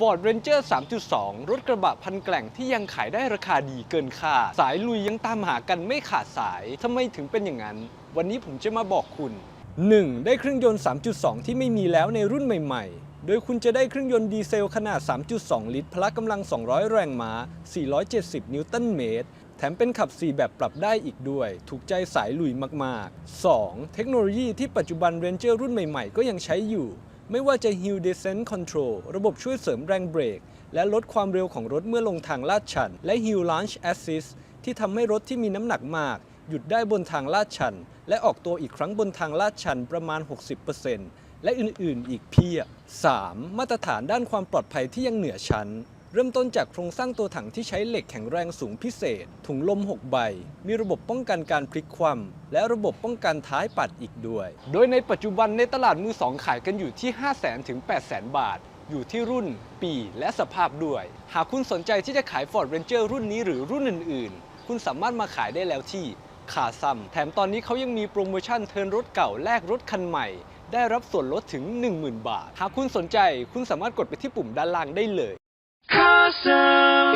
Ford Ranger 3.2 รถกระบะพันแกล่งที่ยังขายได้ราคาดีเกินคาดสายลุยยังตามหากันไม่ขาดสายทำไมถึงเป็นอย่างนั้น วันนี้ผมจะมาบอกคุณ 1. ได้เครื่องยนต์ 3.2 ที่ไม่มีแล้วในรุ่นใหม่ ๆ โดยคุณจะได้เครื่องยนต์ดีเซลขนาด 3.2 ลิตร พละกำลัง 200 แรงม้า 470 นิวตันเมตรแถมเป็นขับ 4 แบบปรับได้อีกด้วย ถูกใจสายลุยมาก ๆ 2. เทคโนโลยีที่ปัจจุบัน Ranger รุ่นใหม่ ๆ ก็ยังใช้อยู่ ไม่ว่าจะ Hill Descent Control ระบบช่วยเสริมแรงเบรก และลดความเร็วของรถเมื่อลงทางลาดชัน และ Hill Launch Assist ที่ทำให้รถที่มีน้ำหนักมาก หยุดได้บนทางลาดชัน และออกตัวอีกครั้งบนทางลาดชันประมาณ 60%และอื่น ๆ อีกเพียบ 3. มาตรฐานด้านความปลอดภัยที่ยังเหนือชั้น เริ่มต้นจากโครงสร้างตัวถังที่ใช้เหล็กแข็งแรงสูงพิเศษ ถุงลม 6 ใบ มีระบบป้องกันการพลิกคว่ำและระบบป้องกันท้ายปัดอีกด้วย โดยในปัจจุบันในตลาดมือสองขายกันอยู่ที่ 500,000ถึง800,000 บาท อยู่ที่รุ่น ปี และสภาพด้วย หากคุณสนใจที่จะขาย Ford Ranger รุ่นนี้หรือรุ่นอื่น ๆ คุณสามารถมาขายได้แล้วที่คาซัมแถมตอนนี้เขายังมีโปรโมชั่นเทิร์นรถเก่าแลกรถคันใหม่ ได้รับส่วนลดถึง 10,000 บาท หากคุณสนใจคุณสามารถกดไปที่ปุ่มด้านล่างได้เลย Custom.